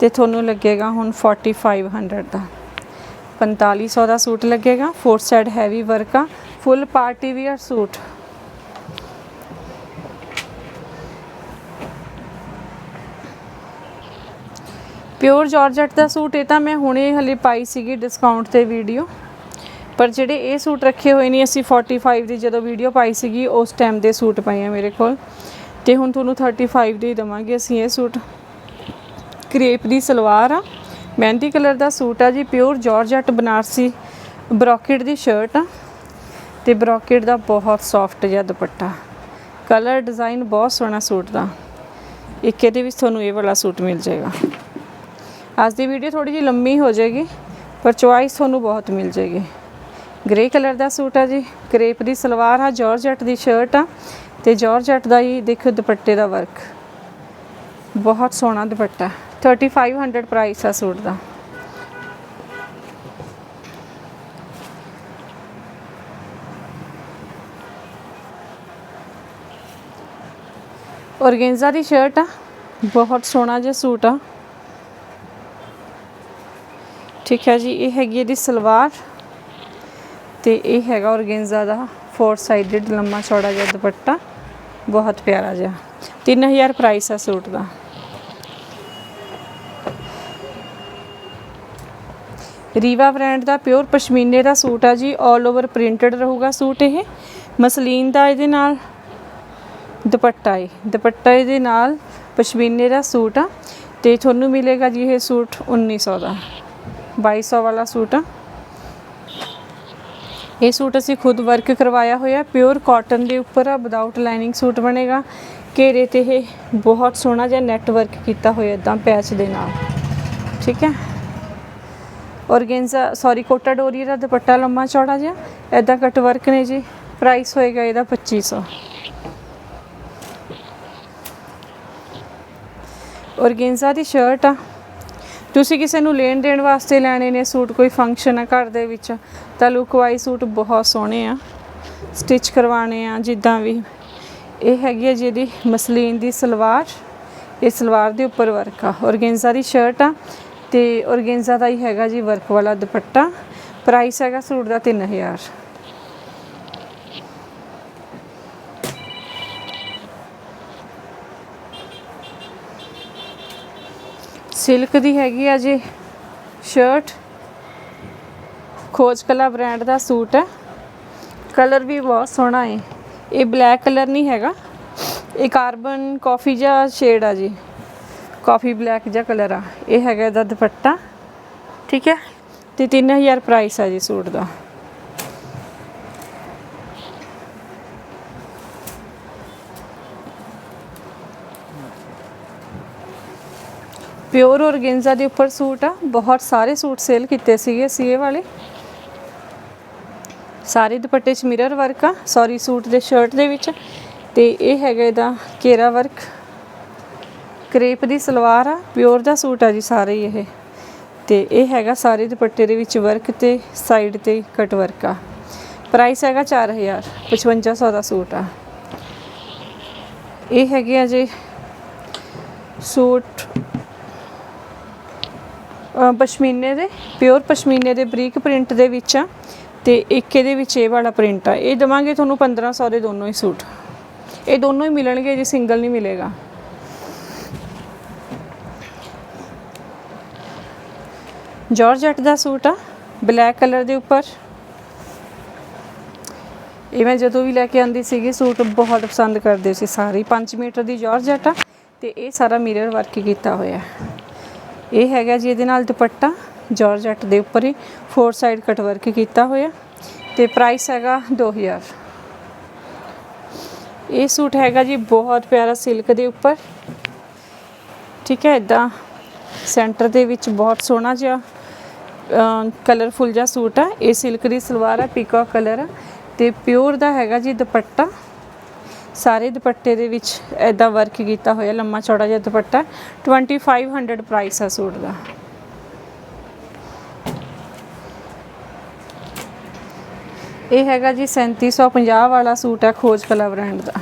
ਤੇ ਤੁਹਾਨੂੰ ਲੱਗੇਗਾ ਹੁਣ 4500 ਦਾ। 4500 ਦਾ ਸੂਟ ਲੱਗੇਗਾ। ਫੋਰ ਸਾਈਡ ਹੈਵੀ ਵਰਕ ਆ। Full party wear suit. Pure georgette ਦਾ ਸੂਟ, ਇਹ ਤਾਂ ਮੈਂ ਹੁਣੇ ਹਲੇ ਪਾਈ ਸੀਗੀ ਡਿਸਕਾਊਂਟ ਤੇ ਵੀਡੀਓ ਪਰ ਜਿਹੜੇ ਇਹ ਸੂਟ ਰੱਖੇ ਹੋਏ ਨੇ, ਅਸੀਂ 45 ਦੀ ਜਦੋਂ ਵੀਡੀਓ ਪਾਈ ਸੀਗੀ, ਉਸ ਟਾਈਮ ਦੇ ਸੂਟ ਪਏ ਆ ਮੇਰੇ ਕੋਲ। ਤੇ ਹੁਣ ਤੁਹਾਨੂੰ 35 ਦੇ ਦਵਾਂਗੇ ਅਸੀਂ ਇਹ ਸੂਟ। ਕ੍ਰੇਪ ਦੀ ਸਲਵਾਰ ਆ, ਮਹਿੰਦੀ ਕਲਰ ਦਾ ਸੂਟ ਆ ਜੀ, ਪਿਓਰ ਜਾਰਜਟ ਬਨਾਰਸੀ ਬਰੋਕੇਡ ਦੀ ਸ਼ਰਟ ਆ। ਤੇ ਬਰੋਕੇਡ ਦਾ ਬਹੁਤ ਸੌਫਟ ਜਿਹਾ ਦੁਪੱਟਾ। ਕਲਰ ਡਿਜ਼ਾਈਨ ਬਹੁਤ ਸੋਹਣਾ ਸੂਟ ਦਾ। ਇੱਕ ਇਹਦੇ ਵਿੱਚ ਤੁਹਾਨੂੰ ਇਹ ਵਾਲਾ ਸੂਟ ਮਿਲ ਜਾਏਗਾ। ਅੱਜ ਦੀ ਵੀਡੀਓ ਥੋੜੀ ਜਿਹੀ ਲੰਮੀ ਹੋ ਜਾਏਗੀ, ਪਰ ਚੁਆਇਸ ਤੁਹਾਨੂੰ ਬਹੁਤ ਮਿਲ ਜਾਏਗੀ। ਗ੍ਰੇ ਕਲਰ ਦਾ ਸੂਟ ਆ ਜੀ, ਕਰੇਪ ਦੀ ਸਲਵਾਰ ਆ ਜਾਰਜਟ ਦੀ ਸ਼ਰਟ ਆ, ਤੇ ਜਾਰਜਟ ਦਾ ਹੀ ਦੇਖੋ ਦੁਪੱਟੇ ਦਾ ਵਰਕ ਬਹੁਤ ਸੋਹਣਾ ਦੁਪੱਟਾ 3500 ਪ੍ਰਾਈਸ ਆ ਸੂਟ ਦਾ। ਔਰਗੇਂਜ਼ਾ ਦੀ ਸ਼ਰਟ ਆ, ਬਹੁਤ ਸੋਹਣਾ ਜਿਹਾ ਸੂਟ ਆ। ਠੀਕ ਹੈ ਜੀ, ਇਹ ਹੈਗੀ ਇਹਦੀ ਸਲਵਾਰ ਤੇ ਇਹ ਹੈਗਾ ਔਰਗੇਂਜ਼ਾ ਦਾ ਫੋਰ ਸਾਈਡਡ ਲੰਮਾ ਚੌੜਾ ਜਿਹਾ ਦੁਪੱਟਾ, ਬਹੁਤ ਪਿਆਰਾ ਜਿਹਾ। 3000 ਪ੍ਰਾਈਸ ਆ ਸੂਟ ਦਾ। ਰੀਵਾ ਬ੍ਰਾਂਡ ਦਾ ਪਿਓਰ ਪਸ਼ਮੀਨੇ ਦਾ ਸੂਟ ਆ ਜੀ 올 ਓਵਰ ਪ੍ਰਿੰਟਡ ਰਹੂਗਾ ਸੂਟ ਇਹ। ਮਸਲੀਨ ਦਾ ਇਹਦੇ ਨਾਲ ਦੁਪੱਟਾ ਹੈ ਦੁਪੱਟਾ ਇਹਦੇ ਨਾਲ ਪਸ਼ਮੀਨੇ ਦਾ ਸੂਟ ਆ ਤੇ ਤੁਹਾਨੂੰ ਮਿਲੇਗਾ ਜੀ ਇਹ ਸੂਟ 1900 ਦਾ। 2200 ਵਾਲਾ ਸੂਟ ਆ। ਇਹ ਸੂਟ ਅਸੀਂ ਖੁਦ ਵਰਕ ਕਰਵਾਇਆ ਹੋਇਆ ਪਿਓਰ ਕਾਟਨ ਦੇ ਉੱਪਰ ਆ ਵਿਦਆਊਟ ਲਾਈਨਿੰਗ ਸੂਟ ਬਣੇਗਾ। ਘੇਰੇ ਤੇ ਇਹ ਬਹੁਤ ਸੋਹਣਾ ਜਿਹਾ ਨੈਟ ਵਰਕ ਕੀਤਾ ਹੋਇਆ ਇਦਾਂ ਪੈਚ ਦੇ ਨਾਲ। ਠੀਕ ਹੈ? ਔਰਗੇਂਜ਼ਾ ਸੌਰੀ ਕੋਟਾ ਡੋਰੀ ਦਾ ਦੁਪੱਟਾ ਲੰਮਾ ਚੌੜਾ ਜਿਹਾ ਇਦਾਂ ਕਟ ਵਰਕ ਨੇ ਜੀ। ਪ੍ਰਾਈਸ ਹੋਏਗਾ ਇਹਦਾ 2500 ਔਰਗੇਂਜ਼ਾ ਦੀ ਸ਼ਰਟ ਆ ਤੁਸੀਂ ਕਿਸੇ ਨੂੰ ਲੈਣ ਦੇਣ ਵਾਸਤੇ ਲੈਣੇ ਨੇ, ਸੂਟ ਕੋਈ ਫੰਕਸ਼ਨ ਆ ਘਰ ਦੇ ਵਿੱਚ, ਤਾਂ ਲੁੱਕ ਵਾਈਜ਼ ਸੂਟ ਬਹੁਤ ਸੋਹਣੇ ਆ ਸਟਿਚ ਕਰਵਾਣੇ ਆ, ਜਿੱਦਾਂ ਵੀ। ਇਹ ਹੈਗੀ ਹੈ ਜਿਹਦੀ ਮਸਲੀਨ ਦੀ ਸਲਵਾਰ, ਇਹ ਸਲਵਾਰ ਦੇ ਉੱਪਰ ਵਰਕ ਆ। ਔਰਗੇਂਜ਼ਾ ਦੀ ਸ਼ਰਟ ਆ, ਤੇ ਔਰਗੇਂਜ਼ਾ ਦਾ ਹੀ ਹੈਗਾ ਜੀ ਵਰਕ ਵਾਲਾ ਦੁਪੱਟਾ। ਪ੍ਰਾਈਸ ਹੈਗਾ ਸੂਟ ਦਾ 3000 ਸਿਲਕ ਦੀ ਹੈਗੀ ਆ ਜੀ ਸ਼ਰਟ ਖੋਜ ਕਲਾ ਬ੍ਰਾਂਡ ਦਾ ਸੂਟ ਹੈ। ਕਲਰ ਵੀ ਬਹੁਤ ਸੋਹਣਾ ਹੈ। ਇਹ ਬਲੈਕ ਕਲਰ ਨਹੀਂ ਹੈਗਾ। ਇਹ ਕਾਰਬਨ ਕਾਫੀ ਜਿਹਾ ਸ਼ੇਡ ਆ ਜੀ। ਕਾਫੀ ਬਲੈਕ ਜਿਹਾ ਕਲਰ ਆ। ਇਹ ਹੈਗਾ ਇਹਦਾ ਦੁਪੱਟਾ। ਠੀਕ ਹੈ। ਤੇ 3000 ਪ੍ਰਾਈਸ ਆ ਜੀ ਸੂਟ ਦਾ। ਪਿਓਰ ਔਰਗੇਂਜ਼ਾ ਦੇ ਉੱਪਰ ਸੂਟ ਆ। ਬਹੁਤ ਸਾਰੇ ਸੂਟ ਸੇਲ ਕੀਤੇ ਸੀਗੇ ਸੀਏ ਵਾਲੇ। ਸਾਰੇ ਦੁਪੱਟੇ 'ਚ ਮਿਰਰ ਵਰਕ ਆ। ਸੌਰੀ ਸੂਟ ਦੇ ਸ਼ਰਟ ਦੇ ਵਿੱਚ। ਤੇ ਇਹ ਹੈਗਾ ਇਹਦਾ ਕੇਰਾ ਵਰਕ ਕਰੇਪ ਦੀ ਸਲਵਾਰ ਆ। ਪਿਓਰ ਦਾ ਸੂਟ ਆ ਜੀ ਸਾਰੇ ਹੀ ਇਹ। ਤੇ ਇਹ ਹੈਗਾ ਸਾਰੇ ਦੁਪੱਟੇ ਦੇ ਵਿੱਚ ਵਰਕ ਤੇ ਸਾਈਡ ਤੇ ਕਟ ਵਰਕ ਆ। ਪ੍ਰਾਈਸ ਹੈਗਾ 4000 5500 ਦਾ ਸੂਟ ਆ। ਇਹ ਹੈਗੇ ਆ ਜੀ ਸੂਟ ਪਸ਼ਮੀਨੇ ਦੇ ਪਿਓਰ ਪਸ਼ਮੀਨੇ ਦੇ ਬਰੀਕ ਪ੍ਰਿੰਟ ਦੇ ਵਿੱਚ ਆ ਤੇ ਇੱਕ ਇਹਦੇ ਵਿੱਚ ਇਹ ਵਾਲਾ ਪ੍ਰਿੰਟ ਆ। ਇਹ ਦਵਾਂਗੇ ਤੁਹਾਨੂੰ 1500 ਦੇ ਦੋਨੋਂ ਹੀ ਸੂਟ। ਇਹ ਦੋਨੋਂ ਹੀ ਮਿਲਣਗੇ ਜੀ ਸਿੰਗਲ ਨਹੀਂ ਮਿਲੇਗਾ। ਜਾਰਜਟ ਦਾ ਸੂਟ ਆ ਬਲੈਕ ਕਲਰ ਦੇ ਉੱਪਰ। ਇਹ ਮੈਂ ਜਦੋਂ ਵੀ ਲੈ ਕੇ ਆਂਦੀ ਸੀਗੀ, ਸੂਟ ਬਹੁਤ ਪਸੰਦ ਕਰਦੇ ਸੀ ਸਾਰੇ। 5 ਮੀਟਰ ਦੀ ਜਾਰਜਟ ਆ ਤੇ ਇਹ ਸਾਰਾ ਮਿਰਰ ਵਰਕ ਕੀਤਾ ਹੋਇਆ। ਹੈ ਇਹ ਹੈਗਾ ਜੀ ਇਹਦੇ ਨਾਲ ਦੁਪੱਟਾ ਜਾਰਜਟ ਦੇ ਉੱਪਰ ਹੀ ਫੋਰ ਸਾਈਡ ਕਟ ਵਰਕ ਕੀਤਾ ਹੋਇਆ ਤੇ ਪ੍ਰਾਈਸ ਹੈਗਾ 2000 ਇਹ ਸੂਟ ਹੈਗਾ ਜੀ ਬਹੁਤ ਪਿਆਰਾ ਸਿਲਕ ਦੇ ਉੱਪਰ। ਠੀਕ ਹੈ ਇਦਾਂ ਸੈਂਟਰ ਦੇ ਵਿੱਚ ਬਹੁਤ ਸੋਹਣਾ ਜਿਹਾ ਕਲਰਫੁਲ ਜਿਹਾ ਸੂਟ ਆ। ਇਹ ਸਿਲਕ ਦੀ ਸਲਵਾਰ ਆ ਪੀਕਾ ਕਲਰ ਆ ਤੇ ਪਿਓਰ ਦਾ ਹੈਗਾ ਜੀ ਦੁਪੱਟਾ। ਸਾਰੇ ਦੁਪੱਟੇ ਦੇ ਵਿੱਚ ਐਦਾਂ ਵਰਕ ਕੀਤਾ ਹੋਇਆ ਲੰਮਾ ਚੌੜਾ ਜਿਹਾ ਦੁਪੱਟਾ 2500 ਪ੍ਰਾਈਸ ਆ ਸੂਟ ਦਾ। ਇਹ ਹੈਗਾ ਜੀ 3750 ਵਾਲਾ ਸੂਟ ਹੈ ਖੋਜ ਕਲਾ ਬ੍ਰਾਂਡ ਦਾ।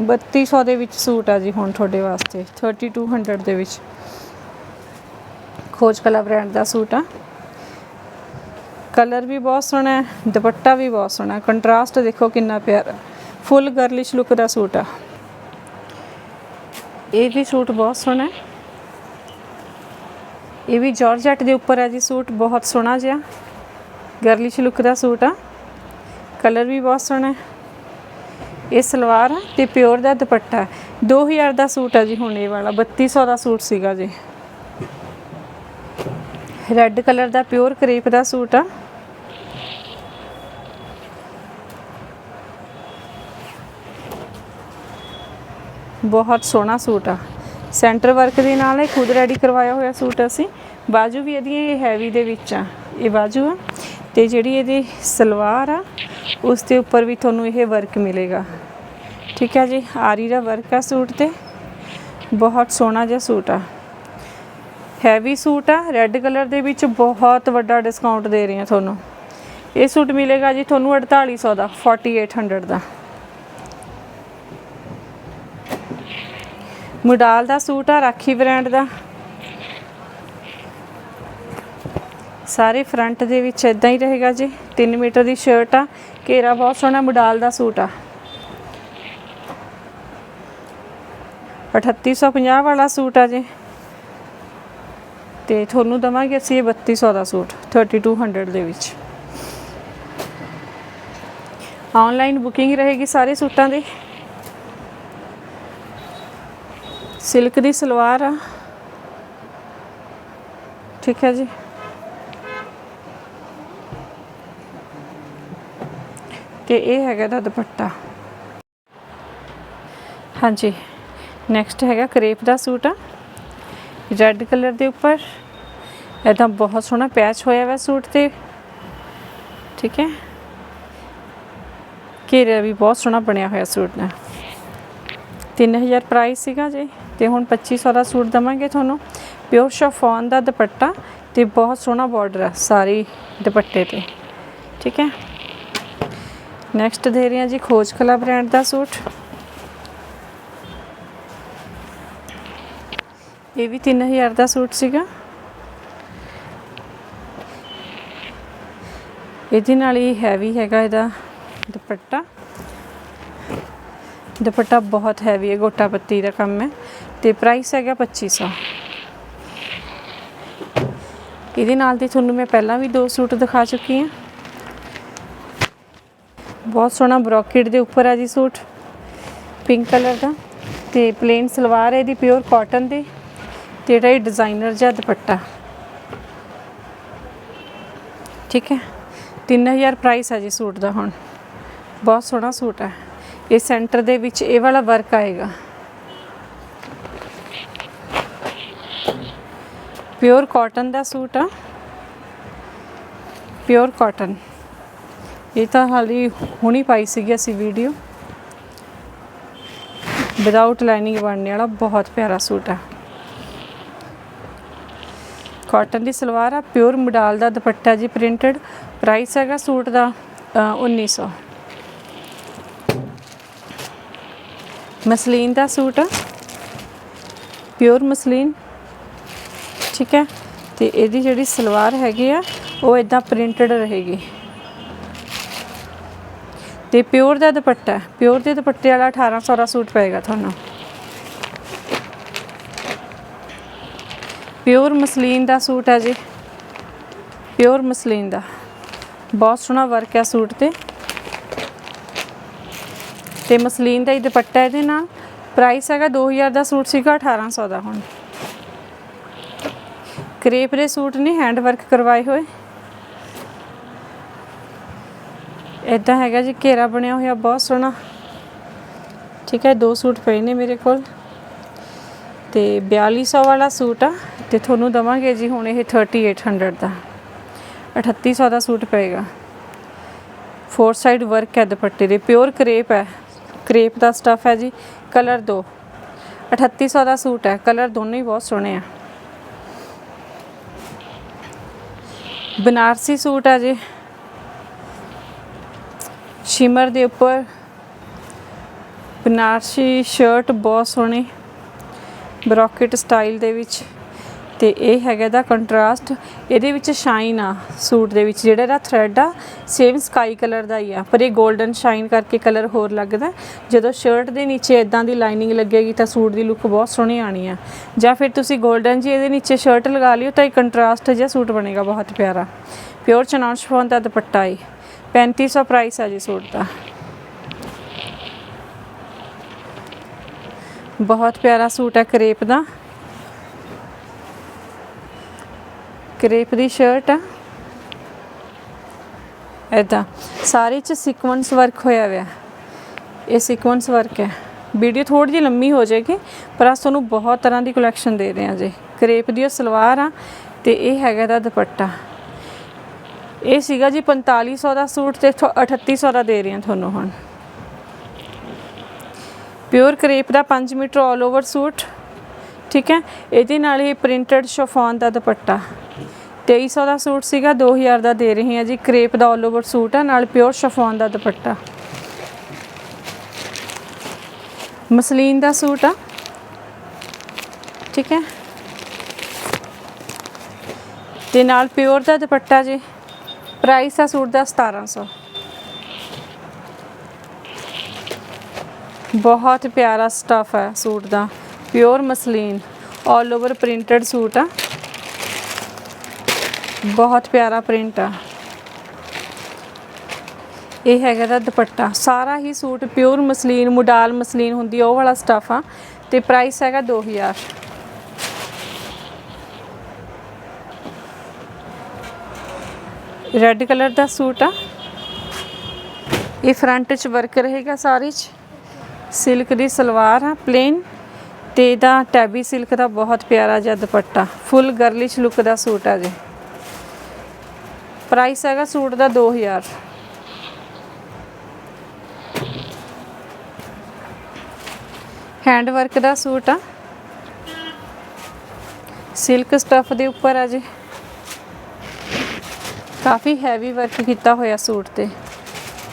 3200 ਦੇ ਵਿੱਚ ਸੂਟ ਆ ਜੀ ਹੁਣ ਤੁਹਾਡੇ ਵਾਸਤੇ 3200 ਦੇ ਵਿੱਚ। ਖੋਜ ਕਲਾ ਬ੍ਰਾਂਡ ਦਾ ਸੂਟ ਆ। ਕਲਰ ਵੀ ਬਹੁਤ ਸੋਹਣਾ ਹੈ, ਦੁਪੱਟਾ ਵੀ ਬਹੁਤ ਸੋਹਣਾ ਕੰਟਰਾਸਟ ਦੇਖੋ ਕਿੰਨਾ ਪਿਆਰਾ ਫੁੱਲ ਗਰਲਿਸ਼ ਲੁੱਕ ਦਾ ਸੂਟ ਆ। ਇਹ ਵੀ ਸੂਟ ਬਹੁਤ ਸੋਹਣਾ ਹੈ। ਇਹ ਵੀ ਜਾਰਜਟ ਦੇ ਉੱਪਰ ਹੈ ਜੀ ਸੂਟ, ਬਹੁਤ ਸੋਹਣਾ ਜਿਹਾ। ਗਰਲਿਸ਼ ਲੁੱਕ ਦਾ ਸੂਟ ਆ। ਕਲਰ ਵੀ ਬਹੁਤ ਸੋਹਣਾ ਹੈ। ਇਹ ਸਲਵਾਰ ਆ ਤੇ ਪਿਓਰ ਦਾ ਦੁਪੱਟਾ ਹੈ। 2000 ਦਾ ਸੂਟ ਆ ਜੀ ਹੁਣ ਇਹ ਵਾਲਾ 3200 ਦਾ ਸੂਟ ਸੀਗਾ ਜੀ। ਰੈੱਡ ਕਲਰ ਦਾ ਪਿਓਰ ਕਰੀਪ ਦਾ ਸੂਟ ਆ। ਬਹੁਤ ਸੋਹਣਾ ਸੂਟ ਆ। ਸੈਂਟਰ ਵਰਕ ਦੇ ਨਾਲ ਇਹ ਖੁਦ ਰੈਡੀ ਕਰਵਾਇਆ ਹੋਇਆ ਸੂਟ ਅਸੀਂ। ਬਾਜੂ ਵੀ ਇਹਦੀ ਇਹ ਹੈਵੀ ਦੇ ਵਿੱਚ ਆ। ਇਹ ਬਾਜੂ ਆ ਤੇ ਜਿਹੜੀ ਇਹਦੀ ਸਲਵਾਰ ਆ, ਉਸ ਦੇ ਉੱਪਰ ਵੀ ਤੁਹਾਨੂੰ ਇਹ ਵਰਕ ਮਿਲੇਗਾ। ਠੀਕ ਹੈ ਜੀ, ਆਰੀ ਦਾ ਵਰਕ ਆ ਸੂਟ ਤੇ। ਬਹੁਤ ਸੋਹਣਾ ਜਿਹਾ ਸੂਟ ਆ। ਹੈਵੀ ਸੂਟ ਆ ਰੈੱਡ ਕਲਰ ਦੇ ਵਿੱਚ ਬਹੁਤ ਵੱਡਾ ਡਿਸਕਾਊਂਟ ਦੇ ਰਹੀ ਹਾਂ ਤੁਹਾਨੂੰ। ਇਹ ਸੂਟ ਮਿਲੇਗਾ ਜੀ ਤੁਹਾਨੂੰ 4800 ਦਾ 4800 ਦਾ। ਮੁਡਾਲ ਦਾ ਸੂਟ ਆ, ਰਾਖੀ ਬ੍ਰਾਂਡ ਦਾ। ਸਾਰੇ ਫਰੰਟ ਦੇ ਵਿੱਚ ਇਦਾਂ ਹੀ ਰਹੇਗਾ ਜੀ। 3 ਮੀਟਰ ਦੀ ਸ਼ਰਟ ਆ, ਘੇਰਾ ਬਹੁਤ ਸੋਹਣਾ ਮੁਡਾਲ ਦਾ ਸੂਟ ਆ। 3850 ਵਾਲਾ ਸੂਟ ਆ ਜੀ। ਤੇ ਤੁਹਾਨੂੰ ਦਵਾਂਗੇ ਅਸੀਂ ਇਹ 3200 ਦਾ ਸੂਟ 3200 ਦੇ ਵਿੱਚ। ਆਨਲਾਈਨ ਬੁਕਿੰਗ ਰਹੇਗੀ ਸਾਰੇ ਸੂਟਾਂ ਦੀ। ਸਿਲਕ ਦੀ ਸਲਵਾਰ ਆ। ਠੀਕ ਹੈ ਜੀ। ਤੇ ਇਹ ਹੈਗਾ ਦਾ ਦੁਪੱਟਾ। ਹਾਂਜੀ। ਨੈਕਸਟ ਹੈਗਾ ਕਰੇਪ ਦਾ ਸੂਟ ਆ। ਰੈੱਡ ਕਲਰ ਦੇ ਉੱਪਰ। ਇਹਦਾ ਬਹੁਤ ਸੋਹਣਾ ਪੈਚ ਹੋਇਆ ਹੋਇਆ ਸੂਟ ਤੇ। ਠੀਕ ਹੈ। ਘੇਰਾ ਵੀ ਬਹੁਤ ਸੋਹਣਾ ਬਣਿਆ ਹੋਇਆ ਸੂਟ ਨਾਲ 3000 ਪ੍ਰਾਈਸ ਸੀਗਾ ਜੀ। ਤੇ ਹੁਣ 2500 ਦਾ ਸੂਟ ਦਵਾਂਗੇ ਤੁਹਾਨੂੰ। ਪਿਓਰ ਸ਼ਫੋਨ ਦਾ ਦੁਪੱਟਾ ਤੇ ਬਹੁਤ ਸੋਹਣਾ ਬਾਰਡਰ ਆ ਸਾਰੀ ਦੁਪੱਟੇ ਤੇ। ਠੀਕ ਹੈ? ਨੈਕਸਟ ਦੇ ਰਹੇ ਹਾਂ ਜੀ ਖੋਜ ਕਲਾ ਬ੍ਰਾਂਡ ਦਾ ਸੂਟ। ਇਹ ਵੀ 3000 ਦਾ ਸੂਟ ਸੀਗਾ। ਇਹਦੇ ਨਾਲ ਹੀ ਹੈਵੀ ਹੈਗਾ ਇਹਦਾ ਦੁਪੱਟਾ। ਦੁਪੱਟਾ ਬਹੁਤ ਹੈਵੀ ਹੈ ਗੋਟਾ ਪੱਤੀ ਦਾ ਕੰਮ ਹੈ। ਤੇ ਪ੍ਰਾਈਸ ਹੈਗਾ 2500 ਇਹਦੇ ਨਾਲ ਤੇ ਤੁਹਾਨੂੰ ਮੈਂ ਪਹਿਲਾਂ ਵੀ ਦੋ ਸੂਟ ਦਿਖਾ ਚੁੱਕੀ ਹਾਂ। ਬਹੁਤ ਸੋਹਣਾ ਬਰੋਕੇਡ ਦੇ ਉੱਪਰ ਆ ਜੀ ਸੂਟ ਪਿੰਕ ਕਲਰ ਦਾ ਤੇ ਪਲੇਨ ਸਲਵਾਰ ਹੈ ਇਹਦੀ ਪਿਓਰ ਕਾਟਨ ਦੀ ਤੇ ਜਿਹੜਾ ਇਹ ਡਿਜ਼ਾਈਨਰ ਜਿਹਾ ਦੁਪੱਟਾ। ਠੀਕ ਹੈ? 3000 ਪ੍ਰਾਈਸ ਹੈ ਜੀ ਸੂਟ ਦਾ ਹੁਣ। ਬਹੁਤ ਸੋਹਣਾ ਸੂਟ ਹੈ। ਇਹ ਸੈਂਟਰ ਦੇ ਵਿੱਚ ਇਹ ਵਾਲਾ ਵਰਕ ਆਏਗਾ। ਪਿਓਰ ਕਾਟਨ ਦਾ ਸੂਟ ਆ। ਪਿਓਰ ਕਾਟਨ ਇਹ ਤਾਂ ਹਾਲੀ ਹੁਣੀ ਪਾਈ ਸੀਗੀ ਅਸੀਂ ਵੀਡੀਓ ਵਿਦਆਊਟ ਲਾਈਨਿੰਗ ਬਣਨੇ ਵਾਲਾ ਬਹੁਤ ਪਿਆਰਾ ਸੂਟ ਆ। ਕਾਟਨ ਦੀ ਸਲਵਾਰ ਆ ਪਿਓਰ ਮਡਾਲ ਦਾ ਦੁਪੱਟਾ ਜੀ ਪ੍ਰਿੰਟਡ ਪ੍ਰਾਈਸ ਹੈਗਾ ਸੂਟ ਦਾ ਅ, 1900 ਮਸਲੀਨ ਦਾ ਸੂਟ ਆ। Pure muslin. ਠੀਕ ਹੈ? ਤੇ ਇਹਦੀ ਜਿਹੜੀ ਸਲਵਾਰ ਹੈਗੀ ਆ, ਉਹ ਇਦਾਂ ਪ੍ਰਿੰਟਡ ਰਹੇਗੀ। ਤੇ ਪਿਓਰ ਦਾ ਦੁਪੱਟਾ ਪਿਓਰ ਦੇ ਦੁਪੱਟੇ ਵਾਲਾ 1800 ਦਾ ਸੂਟ ਪਏਗਾ ਤੁਹਾਨੂੰ। ਪਿਓਰ ਮਸਲੀਨ ਦਾ ਸੂਟ ਹੈ ਜੀ। ਪਿਓਰ ਮਸਲੀਨ ਦਾ। ਬਹੁਤ ਸੋਹਣਾ ਵਰਕ ਹੈ ਸੂਟ ਤੇ। ਤੇ ਮਸਲੀਨ ਦਾ ਹੀ ਦੁਪੱਟਾ ਇਹਦੇ ਨਾਲ। ਪ੍ਰਾਈਸ ਹੈਗਾ 2000 ਦਾ ਸੂਟ ਸੀਗਾ 1800 ਦਾ ਹੁਣ। ਕਰੇਪ ਦੇ ਸੂਟ ਨੇ ਹੈਂਡ ਵਰਕ ਕਰਵਾਏ ਹੋਏ। ਇਦਾਂ ਹੈਗਾ ਜੀ, ਘੇਰਾ ਬਣਿਆ ਹੋਇਆ, ਬਹੁਤ ਸੋਹਣਾ। ਠੀਕ ਹੈ, ਦੋ ਸੂਟ ਪਏ ਨੇ ਮੇਰੇ ਕੋਲ। ਤੇ 4200 ਵਾਲਾ ਸੂਟ ਆ, ਤੇ ਤੁਹਾਨੂੰ ਦਵਾਂਗੇ ਜੀ ਹੁਣ ਇਹ 3800 ਦਾ। 3800 ਦਾ ਸੂਟ ਪਏਗਾ। ਫੋਰ ਸਾਈਡ ਵਰਕ ਹੈ ਦੁਪੱਟੇ ਦੇ ਪਿਓਰ ਕਰੇਪ ਹੈ। ਕਰੇਪ ਦਾ ਸਟਫ ਹੈ ਜੀ ਕਲਰ ਦੋ। 3800 ਦਾ ਸੂਟ ਹੈ ਕਲਰ ਦੋਨੋਂ ਹੀ ਬਹੁਤ ਸੋਹਣੇ ਆ। ਬਨਾਰਸੀ ਸੂਟ ਆ ਜੀ। ਸ਼ਿਮਰ ਦੇ ਉੱਪਰ ਬਨਾਰਸੀ ਸ਼ਰਟ ਬਹੁਤ ਸੋਹਣੀ। ਬਰੋਕਟ ਸਟਾਈਲ ਦੇ ਵਿੱਚ। ਤੇ ਇਹ ਹੈਗਾ ਦਾ ਕੰਟਰਾਸਟ ਇਹਦੇ ਵਿੱਚ ਸ਼ਾਈਨ ਆ ਸੂਟ ਦੇ ਵਿੱਚ, ਜਿਹੜਾ ਇਹਦਾ ਥ੍ਰੈਡ ਆ ਸੇਮ ਸਕਾਈ ਕਲਰ ਦਾ ਹੀ ਆ, ਪਰ ਇਹ 골ਡਨ ਸ਼ਾਈਨ ਕਰਕੇ ਕਲਰ ਹੋਰ ਲੱਗਦਾ। ਜਦੋਂ ਸ਼ਰਟ ਦੇ ਨੀਚੇ ਇਦਾਂ ਦੀ ਲਾਈਨਿੰਗ ਲੱਗੇਗੀ ਤਾਂ ਸੂਟ ਦੀ ਲੁੱਕ ਬਹੁਤ ਸੋਹਣੀ ਆਣੀ ਆ। ਜਾਂ ਫਿਰ ਤੁਸੀਂ 골ਡਨ ਜੀ ਇਹਦੇ ਨੀਚੇ ਸ਼ਰਟ ਲਗਾ ਲਿਓ ਤਾਂ ਇਹ ਕੰਟਰਾਸਟ ਜਿਹਾ ਸੂਟ ਬਣੇਗਾ, ਬਹੁਤ ਪਿਆਰਾ। ਪਿਓਰ ਚਨਾਨ ਸ਼ਫੋਨ ਦਾ ਦੁਪੱਟਾ ਹੈ 3500 ਪ੍ਰਾਈਸ ਆ ਜੀ ਸੂਟ ਦਾ। ਬਹੁਤ ਪਿਆਰਾ ਸੂਟ ਹੈ ਕਰੇਪ ਦਾ। ਕਰੇਪ ਦੀ ਸ਼ਰਟ ਆ। ਇਦਾਂ ਸਾਰੇ ਚ ਸੀਕੁਐਂਸ ਵਰਕ ਹੋਇਆ ਹੋਇਆ ਇਹ ਸੀਕੁਐਂਸ ਵਰਕ ਹੈ। ਵੀਡੀਓ ਥੋੜੀ ਜਿਹੀ ਲੰਮੀ ਹੋ ਜਾਏਗੀ, ਪਰ ਅਸ ਤੁਹਾਨੂੰ ਬਹੁਤ ਤਰ੍ਹਾਂ ਦੀ ਕਲੈਕਸ਼ਨ ਦੇ ਰਹੇ ਹਾਂ ਜੀ। ਕਰੇਪ ਦੀ ਉਹ ਸਲਵਾਰ ਆ ਤੇ ਇਹ ਹੈਗਾ ਦਾ ਦੁਪੱਟਾ। ਇਹ ਸੀਗਾ ਜੀ 4500 ਦਾ ਸੂਟ ਤੇ ਇੱਥੋਂ 3800 ਦਾ ਦੇ ਰਹੇ ਹਾਂ ਤੁਹਾਨੂੰ ਹੁਣ। ਪਿਓਰ ਕਰੇਪ ਦਾ 5 ਮੀਟਰ ਆਲ ਓਵਰ ਸੂਟ। ਠੀਕ ਹੈ? ਇਹਦੇ ਨਾਲ ਹੀ ਪ੍ਰਿੰਟਡ ਸ਼ਫੋਨ ਦਾ ਦੁਪੱਟਾ। 2300 ਦਾ ਸੂਟ ਸੀਗਾ 2000 ਦਾ ਦੇ ਰਹੇ ਹਾਂ ਜੀ। ਕਰੇਪ ਦਾ ਆਲ ਓਵਰ ਸੂਟ ਆ, ਨਾਲ ਪਿਓਰ ਸ਼ਫੋਨ ਦਾ ਦੁਪੱਟਾ। ਮਸਲੀਨ ਦਾ ਸੂਟ ਆ। ਠੀਕ ਹੈ? ਤੇ ਨਾਲ ਪਿਓਰ ਦਾ ਦੁਪੱਟਾ ਜੀ। ਪ੍ਰਾਈਸ ਆ ਸੂਟ ਦਾ 1700 ਬਹੁਤ ਪਿਆਰਾ ਸਟਫ ਹੈ ਸੂਟ ਦਾ। Pure muslin all over printed suit ਆ ਬਹੁਤ ਪਿਆਰਾ ਪ੍ਰਿੰਟ ਆ ਇਹ ਹੈਗਾ ਦਾ ਦੁਪੱਟਾ ਸਾਰਾ ਹੀ suit pure muslin modal muslin ਹੁੰਦੀ ਉਹ ਵਾਲਾ ਸਟਫ ਆ ਤੇ ਪ੍ਰਾਈਸ ਹੈਗਾ 2000 ਰੈੱਡ ਕਲਰ ਦਾ ਸੂਟ ਆ ਇਹ ਫਰੰਟ 'ਚ ਵਰਕ ਰਹੇਗਾ ਸਾਰੇ 'ਚ ਸਿਲਕ ਦੀ ਸਲਵਾਰ ਆ ਪਲੇਨ ਤੇ ਇਹਦਾ ਟੈਬੀ ਸਿਲਕ ਦਾ ਬਹੁਤ ਪਿਆਰਾ ਜਿਹਾ ਦੁਪੱਟਾ, ਫੁੱਲ ਗਰਲਿਸ਼ ਲੁੱਕ ਦਾ ਸੂਟ ਆ ਜੀ। ਪ੍ਰਾਈਸ ਹੈਗਾ ਸੂਟ ਦਾ 2000 ਹੈਂਡ ਵਰਕ ਦਾ ਸੂਟ ਆ। ਸਿਲਕ ਸਟਫ ਦੇ ਉੱਪਰ ਆ ਜੀ। ਕਾਫੀ ਹੈਵੀ ਵਰਕ ਕੀਤਾ ਹੋਇਆ ਸੂਟ ਤੇ।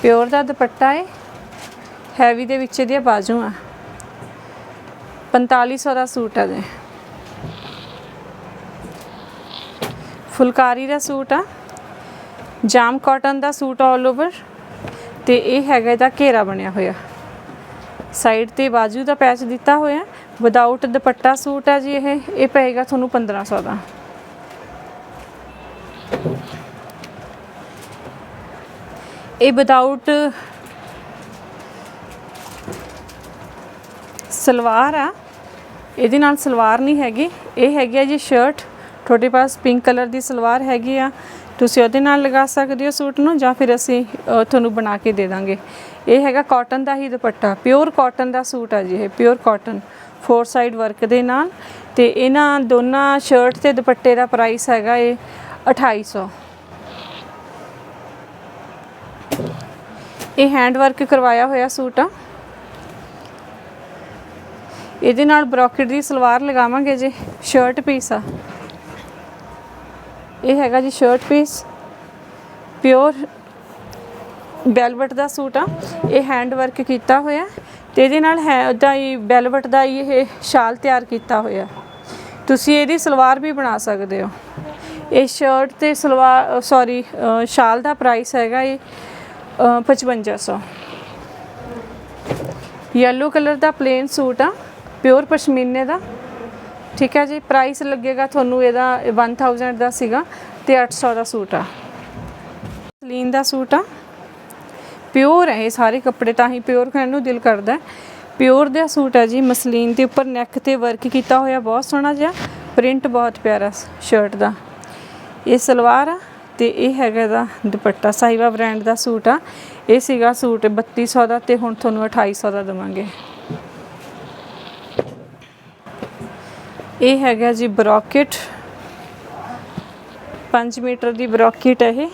ਪਿਓਰ ਦਾ ਦੁਪੱਟਾ ਹੈ ਹੈਵੀ ਦੇ ਵਿੱਚ ਇਹਦੀਆਂ ਆ 4500 ਦਾ ਸੂਟ ਆ ਜੀ। ਫੁਲਕਾਰੀ ਦਾ ਸੂਟ ਆ। ਜਾਮ ਕਾਟਨ ਦਾ ਸੂਟ ਆਲ ਓਵਰ ਤੇ ਇਹ ਹੈਗਾ ਇਹਦਾ ਘੇਰਾ ਬਣਿਆ ਹੋਇਆ। ਸਾਈਡ ਤੇ ਬਾਜੂ ਦਾ ਪੈਚ ਦਿੱਤਾ ਹੋਇਆ। ਵਿਦਆਊਟ ਦੁਪੱਟਾ ਸੂਟ ਆ ਜੀ ਇਹ। ਇਹ ਪਏਗਾ ਤੁਹਾਨੂੰ 1500 ਦਾ। ਇਹ ਵਿਦਆਊਟ ਸਲਵਾਰ ਆ। ਇਹਦੇ ਨਾਲ ਸਲਵਾਰ ਨਹੀਂ ਹੈਗੀ। ਇਹ ਹੈਗੀ ਆ ਜੀ ਸ਼ਰਟ ਤੁਹਾਡੇ ਪਾਸ ਪਿੰਕ ਕਲਰ ਦੀ ਸਲਵਾਰ ਹੈਗੀ ਆ। ਤੁਸੀਂ ਉਹਦੇ ਨਾਲ ਲਗਾ ਸਕਦੇ ਹੋ ਸੂਟ ਨੂੰ ਜਾਂ ਫਿਰ ਅਸੀਂ ਤੁਹਾਨੂੰ ਬਣਾ ਕੇ ਦੇ ਦਾਂਗੇ। ਇਹ ਹੈਗਾ ਕਾਟਨ ਦਾ ਹੀ ਦੁਪੱਟਾ। ਪਿਓਰ ਕਾਟਨ ਦਾ ਸੂਟ ਆ ਜੀ ਇਹ pure cotton four side work ਦੇ ਨਾਲ। ਤੇ ਇਹਨਾਂ ਦੋਨਾਂ ਸ਼ਰਟ ਤੇ ਦੁਪੱਟੇ ਦਾ ਪ੍ਰਾਈਸ ਹੈਗਾ ਇਹ 2800 ਇਹ ਹੈਂਡ ਵਰਕ ਕਰਵਾਇਆ ਹੋਇਆ ਸੂਟ ਆ। ਇਹਦੇ ਨਾਲ ਬਰੋਕਟ ਦੀ ਸਲਵਾਰ ਲਗਾਵਾਂਗੇ ਜੀ ਸ਼ਰਟ ਪੀਸ ਆ। ਇਹ ਹੈਗਾ ਜੀ ਸ਼ਰਟ ਪੀਸ ਪਿਓਰ ਵੈਲਵਟ ਦਾ ਸੂਟ ਆ। ਇਹ ਹੈਂਡ ਵਰਕ ਕੀਤਾ ਹੋਇਆ ਤੇ ਇਹਦੇ ਨਾਲ ਹੈ ਉਹਦਾ ਹੀ ਵੈਲਵਟ ਦਾ ਹੀ ਇਹ ਸ਼ਾਲ ਤਿਆਰ ਕੀਤਾ ਹੋਇਆ ਤੁਸੀਂ ਇਹਦੀ ਸਲਵਾਰ ਵੀ ਬਣਾ ਸਕਦੇ ਹੋ। ਇਹ ਸ਼ਰਟ ਤੇ ਸਲਵਾਰ ਸੌਰੀ ਸ਼ਾਲ ਦਾ ਪ੍ਰਾਈਸ ਹੈਗਾ ਇਹ ਅ, 5500 ਯੈਲੋ ਕਲਰ ਦਾ ਪਲੇਨ ਸੂਟ ਆ। ਪਿਓਰ ਪਸ਼ਮੀਨੇ ਦਾ। ਠੀਕ ਹੈ ਜੀ ਪ੍ਰਾਈਸ ਲੱਗੇਗਾ ਤੁਹਾਨੂੰ ਇਹਦਾ 1000 ਦਾ ਸੀਗਾ ਤੇ 800 ਦਾ ਸੂਟ ਆ। ਲੀਨ ਦਾ ਸੂਟ ਆ। ਪਿਓਰ ਹੈ ਇਹ ਸਾਰੇ ਕੱਪੜੇ, ਤਾਂ ਹੀ ਪਿਓਰ ਕਹਿਣ ਨੂੰ ਦਿਲ ਕਰਦਾ ਪਿਓਰ ਦਾ ਸੂਟ ਹੈ ਜੀ, ਮਸਲੀਨ ਦੇ ਉੱਪਰ ਨੈਕ ਤੇ ਵਰਕ ਕੀਤਾ ਹੋਇਆ, ਬਹੁਤ ਸੋਹਣਾ ਜਿਹਾ। ਪ੍ਰਿੰਟ ਬਹੁਤ ਪਿਆਰਾ ਸ਼ਰਟ ਦਾ। ਇਹ ਸਲਵਾਰ ਆ ਤੇ ਇਹ ਹੈਗਾ ਦਾ ਦੁਪੱਟਾ, ਸਾਈਵਾ ਬ੍ਰਾਂਡ ਦਾ ਸੂਟ ਆ। ਇਹ ਸੀਗਾ ਸੂਟ 3200 ਦਾ ਤੇ ਹੁਣ ਤੁਹਾਨੂੰ 2800 ਦਾ ਦਵਾਂਗੇ। ਇਹ ਹੈਗਾ ਜੀ ਬਰੋਕਟ। 5 ਮੀਟਰ ਦੀ ਬਰੋਕਟ ਹੈ ਇਹ।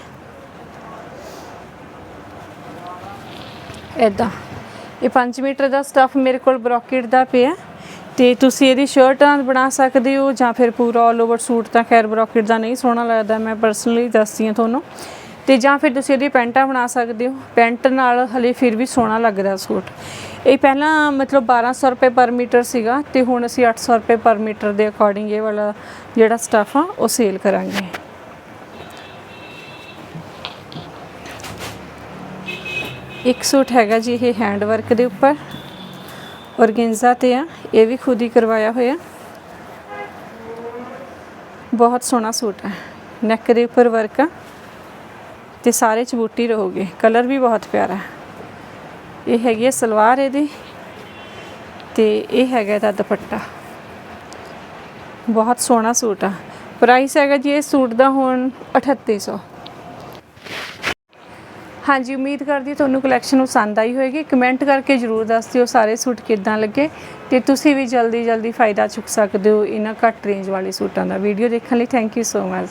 ਇਦਾਂ ਇਹ 5 ਮੀਟਰ ਦਾ ਸਟਫ ਮੇਰੇ ਕੋਲ ਬਰੋਕਟ ਦਾ ਪਿਆ ਤੇ ਤੁਸੀਂ ਇਹਦੀ ਸ਼ਰਟਾਂ ਬਣਾ ਸਕਦੇ ਹੋ ਜਾਂ ਫਿਰ ਪੂਰਾ ਆਲ ਓਵਰ ਸੂਟ ਤਾਂ ਖੈਰ ਬਰੋਕਟ ਦਾ ਨਹੀਂ, ਸੋਹਣਾ ਲੱਗਦਾ। ਮੈਂ ਪਰਸਨਲੀ ਦੱਸਦੀ ਹਾਂ ਤੁਹਾਨੂੰ। ਤੇ ਜਾਂ ਫਿਰ ਤੁਸੀਂ ਇਹਦੀ ਪੈਂਟਾਂ ਬਣਾ ਸਕਦੇ ਹੋ। ਪੈਂਟ ਨਾਲ ਹਲੇ ਫਿਰ ਵੀ ਸੋਹਣਾ ਲੱਗਦਾ ਸੂਟ। ਇਹ ਪਹਿਲਾਂ ਮਤਲਬ 1200 ਰੁਪਏ ਪਰ ਮੀਟਰ ਸੀਗਾ ਤੇ ਹੁਣ ਅਸੀਂ 800 ਰੁਪਏ ਪਰ ਮੀਟਰ ਦੇ ਅਕੋਰਡਿੰਗ ਇਹ ਵਾਲਾ ਜਿਹੜਾ ਸਟੱਫ ਆ, ਉਹ ਸੇਲ ਕਰਾਂਗੇ। ਇੱਕ ਸੂਟ ਹੈਗਾ ਜੀ ਇਹ ਹੈਂਡ ਵਰਕ ਦੇ ਉੱਪਰ। ਔਰਗੈਂਜ਼ਾ ਤੇ ਆ, ਇਹ ਵੀ ਖੁਦ ਹੀ ਕਰਵਾਇਆ ਹੋਇਆ। ਬਹੁਤ ਸੋਹਣਾ ਸੂਟ ਹੈ ਨੈਕ ਦੇ ਉੱਪਰ ਵਰਕ ਆ। ਤੇ ਸਾਰੇ ਚਬੂਟੀ ਰਹੋਗੇ। ਕਲਰ ਵੀ ਬਹੁਤ ਪਿਆਰਾ ਇਹ ਹੈਗੀ ਹੈ ਸਲਵਾਰ ਇਹਦੀ ਤੇ ਇਹ ਹੈਗਾ ਇਹਦਾ ਦੁਪੱਟਾ। ਬਹੁਤ ਸੋਹਣਾ ਸੂਟ ਆ। ਪ੍ਰਾਈਸ ਹੈਗਾ ਜੀ ਇਹ ਸੂਟ ਦਾ ਹੁਣ 3800 ਹਾਂਜੀ, ਉਮੀਦ ਕਰਦੀ ਤੁਹਾਨੂੰ ਕਲੈਕਸ਼ਨ ਪਸੰਦ ਆਈ ਹੋਵੇਗੀ ਕਮੈਂਟ ਕਰਕੇ ਜਰੂਰ ਦੱਸ ਦਿਓ ਸਾਰੇ ਸੂਟ ਕਿੱਦਾਂ ਲੱਗੇ ਤੇ ਤੁਸੀਂ ਵੀ ਜਲਦੀ ਜਲਦੀ ਫਾਇਦਾ ਚੁੱਕ ਸਕਦੇ ਹੋ ਇਹਨਾਂ ਘੱਟ ਰੇਂਜ ਵਾਲੇ ਸੂਟਾਂ ਦਾ। ਵੀਡੀਓ ਦੇਖਣ ਲਈ ਥੈਂਕ ਯੂ ਸੋ ਮਚ